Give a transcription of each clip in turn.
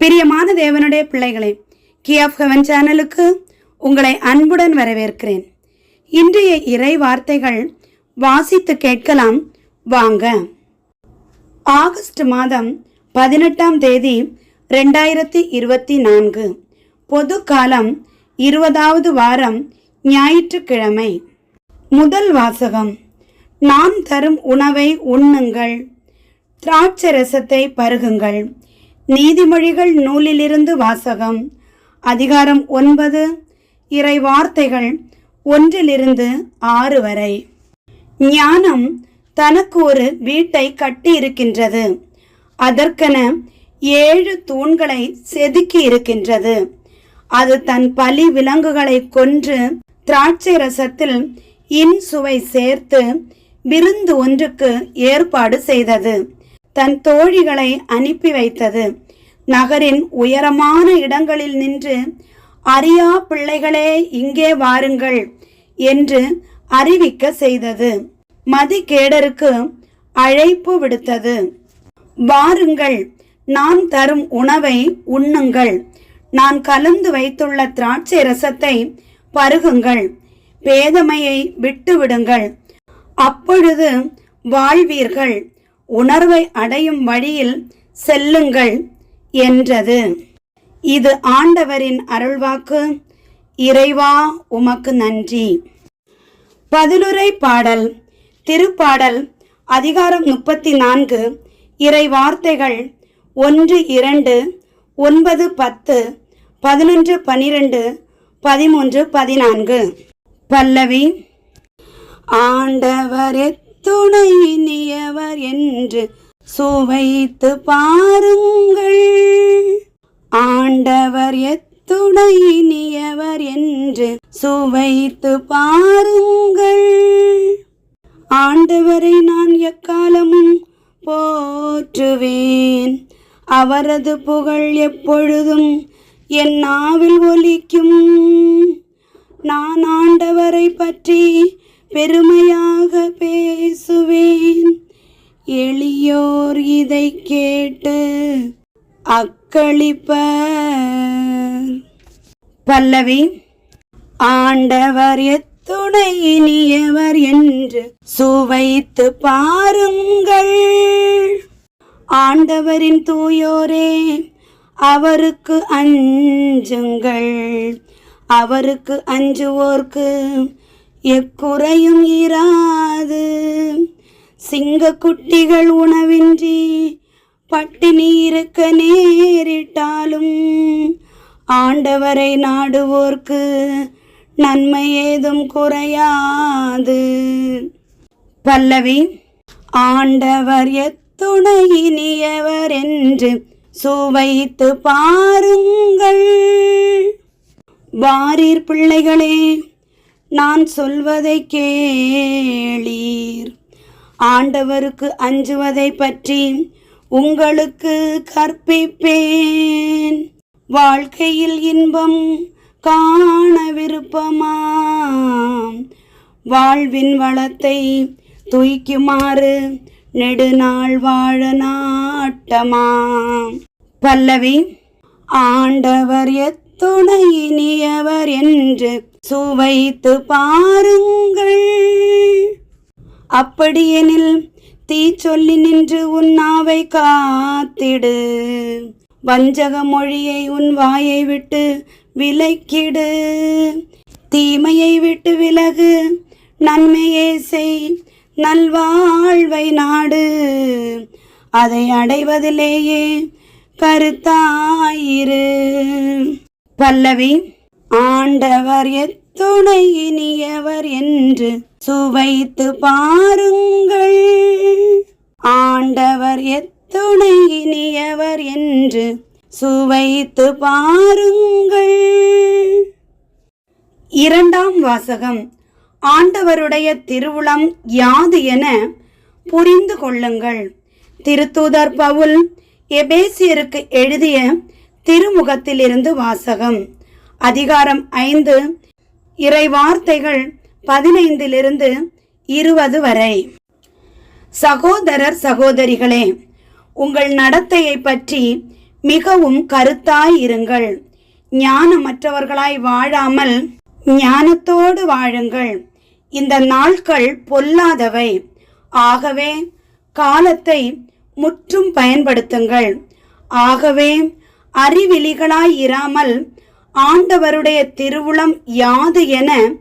பிரியமான தேவனுடைய பிள்ளைகளே கி ஆஃப் ஹெவன் சேனலுக்கு உங்களை அன்புடன் வரவேற்கிறேன். இன்றைய இறை வார்த்தைகள் வாசித்து கேட்கலாம். வாங்க. ஆகஸ்ட் மாதம் பதினெட்டாம் தேதி ரெண்டாயிரத்தி இருபத்தி நான்கு. பொது காலம் இருபதாவது வாரம் ஞாயிற்றுக்கிழமை. முதல் வாசகம். நான் தரும் உணவை உண்ணுங்கள் திராட்சரசத்தை பருகுங்கள் நீதிமொழிகள் நூலிலிருந்து வாசகம். அதிகாரம் ஒன்பது. இறை வார்த்தைகள் ஒன்றிலிருந்து ஆறு வரை. ஞானம் தனக்கு ஒரு வீட்டை கட்டி இருக்கின்றது அதற்கென ஏழு தூண்களை செதுக்கி இருக்கின்றது அது தன் பலி விலங்குகளை கொன்று திராட்சை ரசத்தில் இன் சுவை சேர்த்து விருந்து ஒன்றுக்கு ஏற்பாடு செய்தது. தன் தோழிகளை அனுப்பி வைத்தது. நகரின் உயரமான இடங்களில் நின்று அறியா பிள்ளைகளே இங்கே வாருங்கள் என்று அறிவிக்க செய்தது. மதிகேடருக்கு அழைப்பு விடுத்தது. வாருங்கள் நான் தரும் உணவை உண்ணுங்கள். நான் கலந்து வைத்துள்ள திராட்சை ரசத்தை பருகுங்கள். பேதமையை விட்டுவிடுங்கள். அப்பொழுது வாழ்வீர்கள். உணர்வை அடையும் வழியில் செல்லுங்கள் என்றது. இது ஆண்டவரின் அருள்வாக்கு. இறைவா உமக்கு நன்றி. பதிலுரை பாடல். திருப்பாடல் அதிகாரம் முப்பத்தி நான்கு இறை வார்த்தைகள் ஒன்று இரண்டு ஒன்பது பத்து பதினொன்று பனிரெண்டு பதிமூன்று பதினான்கு. பல்லவி ஆண்டவரே துணை இனியவர் என்று சுவைத்து பாருங்கள். ஆண்டவர் எத்துணை இனியவர் என்று சுவைத்து பாருங்கள். ஆண்டவரை நான் எக்காலமும் போற்றுவேன். அவரது புகழ் எப்பொழுதும் என் நாவில் ஒலிக்கும். நான் ஆண்டவரை பற்றி பெருமையாக பேசுவேன். எளியோர் இதை கேட்டு அக்களிப்ப பல்லவி ஆண்டவர் எத்துணை இனியவர் என்று சுவைத்து பாருங்கள். ஆண்டவரின் தூயோரே அவருக்கு அஞ்சுங்கள். அவருக்கு அஞ்சுவோர்க்கு எக்குறையும் இராது சிங்கக்குட்டிகள் உணவின்றி பட்டினி இருக்க நேரிட்டாலும் ஆண்டவரை நாடுவோர்க்கு நன்மை ஏதும் குறையாது. பல்லவி ஆண்டவர் எத்துணை இனியவர் என்று சுவைத்து பாருங்கள். வாரீர் பிள்ளைகளே நான் சொல்வதை கேளீர். ஆண்டவருக்கு அஞ்சுவதை பற்றி உங்களுக்கு கற்பிப்பேன். வாழ்க்கையில் இன்பம் காண விருப்பமாம் வாழ்வின் வளத்தை துய்க்குமாறு நெடுநாள் வாழ நாட்டமாம். பல்லவி ஆண்டவர் எத்துணை இனியவர் என்று சுவைத்து பாருங்கள். அப்படியெனில் தீ சொல்லி நின்று உன் நாவை காத்திடு. வஞ்சக மொழியை உன் வாயை விட்டு விலக்கிடு. தீமையை விட்டு விலகு நன்மையே செய் நல்வாழ்வை நாடு. அதை அடைவதிலேயே கருத்தாயிரு. பல்லவி ஆண்டவர் எத்துணை இனியவர் என்று சுவைத்து பாருங்கள். ஆண்டவர் எத்துணை இனியவர் என்று சுவைத்து பாருங்கள். இரண்டாம் வாசகம். ஆண்டவருடைய திருவுளம் யாது என புரிந்து கொள்ளுங்கள். திருத்தூதர் பவுல் எபேசியருக்கு எழுதிய திருமுகத்திலிருந்து வாசகம். அதிகாரம் ஐந்து. இறை வார்த்தைகள் பதினைந்திலிருந்து இருபது வரை. சகோதரர் சகோதரிகளே உங்கள் நடத்தையை பற்றி மிகவும் கருத்தாய் இருங்கள். ஞானமற்றவர்களாய் வாழாமல் ஞானத்தோடு வாழுங்கள். இந்த நாட்கள் பொல்லாதவை. ஆகவே காலத்தை முற்றும் பயன்படுத்துங்கள். ஆகவே அறிவிலிகளாய் இராமல் ஆண்டவருடைய திருவுளம் யாது என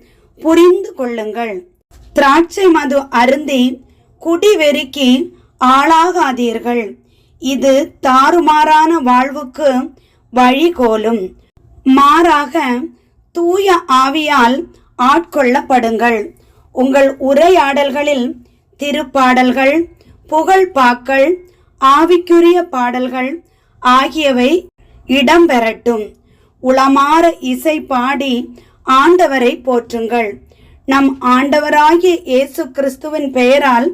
புரிந்து கொள்ளுங்கள். திராட்சை மது அருந்தி குடிவெறிக்கு ஆளாகாதீர்கள். இது தாறுமாறான வாழ்வுக்கு வழிகோலும். மாறாக தூய ஆவியால் ஆட்கொள்ளப்படுங்கள். உங்கள் உரையாடல்களில் திருப்பாடல்கள் புகழ்பாக்கள் ஆவிக்குரிய பாடல்கள் ஆகியவை இடம்பெறட்டும். உளமாற இசை பாடி ஆண்டவரை போற்றுங்கள். நம் ஆண்டவராகிய இயேசு கிறிஸ்துவின் பெயரால்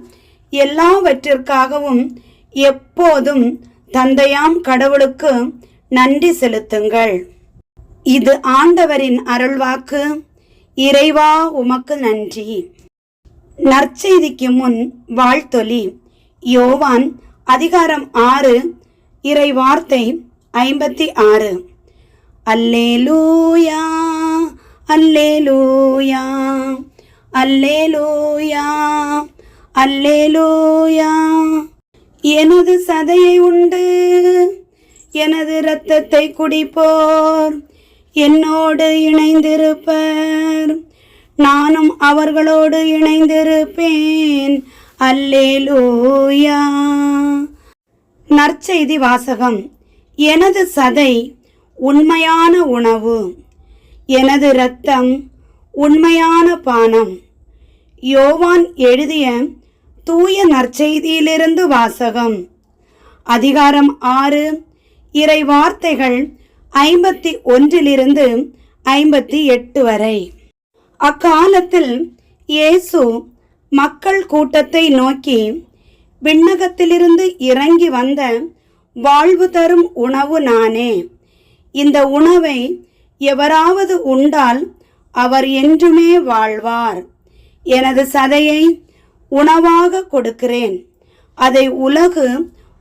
எல்லாவற்றிற்காகவும் எப்போதும் தந்தையாம் கடவுளுக்கு நன்றி செலுத்துங்கள். இது ஆண்டவரின் அருள்வாக்கு. இறைவா உமக்கு நன்றி. நற்செய்திக்கு முன் வாழ்த்தொலி. யோவான் அதிகாரம் ஆறு இறை வார்த்தை ஐம்பத்தி ஆறு. அல்லேலூயா அல்லேலூயா அல்லேலூயா அல்லேலூயா. எனது சதையை உண்டு எனது இரத்தத்தை குடிப்போர் என்னோடு இணைந்திருப்பர். நானும் அவர்களோடு இணைந்திருப்பேன். அல்லேலூயா. நற்செய்தி வாசகம். எனது சதை உண்மையான உணவு. எனது இரத்தம் உண்மையான பானம். யோவான் எழுதிய தூய நற்செய்தியிலிருந்து வாசகம். அதிகாரம் ஆறு இறை வார்த்தைகள் ஐம்பத்தி ஒன்றிலிருந்து ஐம்பத்தி எட்டு வரை. அக்காலத்தில் இயேசு மக்கள் கூட்டத்தை நோக்கி விண்ணகத்திலிருந்து இறங்கி வந்த வாழ்வு தரும் உணவு நானே. இந்த உணவை எவராவது உண்டால் அவர் என்றுமே வாழ்வார். எனது சதையை உணவாக கொடுக்கிறேன். அதை உலகு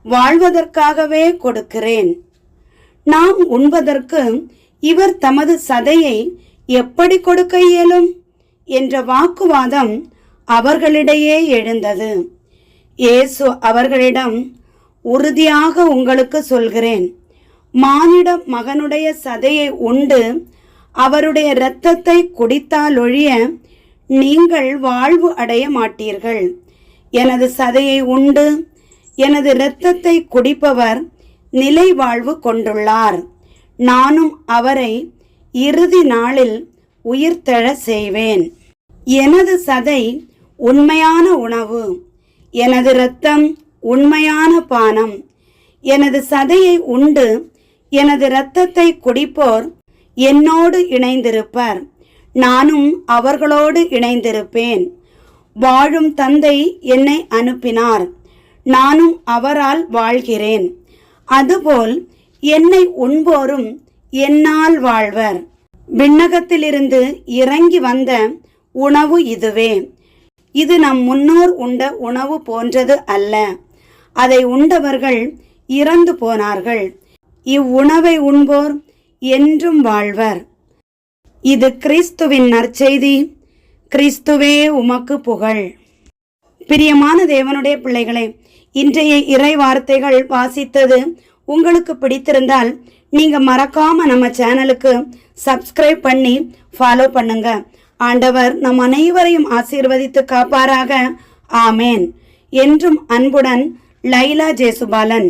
வாழ்வதற்காகவே கொடுக்கிறேன். நாம் உண்பதற்கு இவர் தமது சதையை எப்படி கொடுக்க இயலும்? என்ற வாக்குவாதம் அவர்களிடையே எழுந்தது. இயேசு அவர்களிடம் உறுதியாக உங்களுக்கு சொல்கிறேன். மானிட மகனுடைய சதையை உண்டு. அவருடைய இரத்தத்தை குடித்தாலொழிய நீங்கள் வாழ்வு அடைய மாட்டீர்கள். எனது சதையை உண்டு. எனது இரத்தத்தை குடிப்பவர் நிலை வாழ்வு கொண்டுள்ளார். நானும் அவரை இறுதி நாளில் உயிர்த்தெழ செய்வேன். எனது சதை உண்மையான உணவு. எனது இரத்தம் உண்மையான பானம். எனது சதையை உண்டு. எனது இரத்தத்தை குடிப்போர் என்னோடு இணைந்திருப்பர். நானும் அவர்களோடு இணைந்திருப்பேன். வாழும் தந்தை என்னை அனுப்பினார். நானும் அவரால் வாழ்கிறேன். அதுபோல் என்னை உண்போரும் என்னால் வாழ்வர். விண்ணகத்திலிருந்து இறங்கி வந்த உணவு இதுவே. இது நம் முன்னோர் உண்ட உணவு போன்றது அல்ல. அதை உண்டவர்கள் இறந்து போனார்கள். இவ்வுணவை உண்போர் என்றும் வாழ்வர். இது கிறிஸ்துவின் நற்செய்தி. கிறிஸ்துவே உமக்கு புகழ். பிரியமான தேவனுடைய பிள்ளைகளே இன்றைய இறை வார்த்தைகள் வாசித்தது உங்களுக்கு பிடித்திருந்தால் நீங்கள் மறக்காம நம்ம சேனலுக்கு சப்ஸ்கிரைப் பண்ணி ஃபாலோ பண்ணுங்க. ஆண்டவர் நம் அனைவரையும் ஆசீர்வதித்து காப்பாராக. ஆமேன். என்றும் அன்புடன் லைலா ஜேசுபாலன்.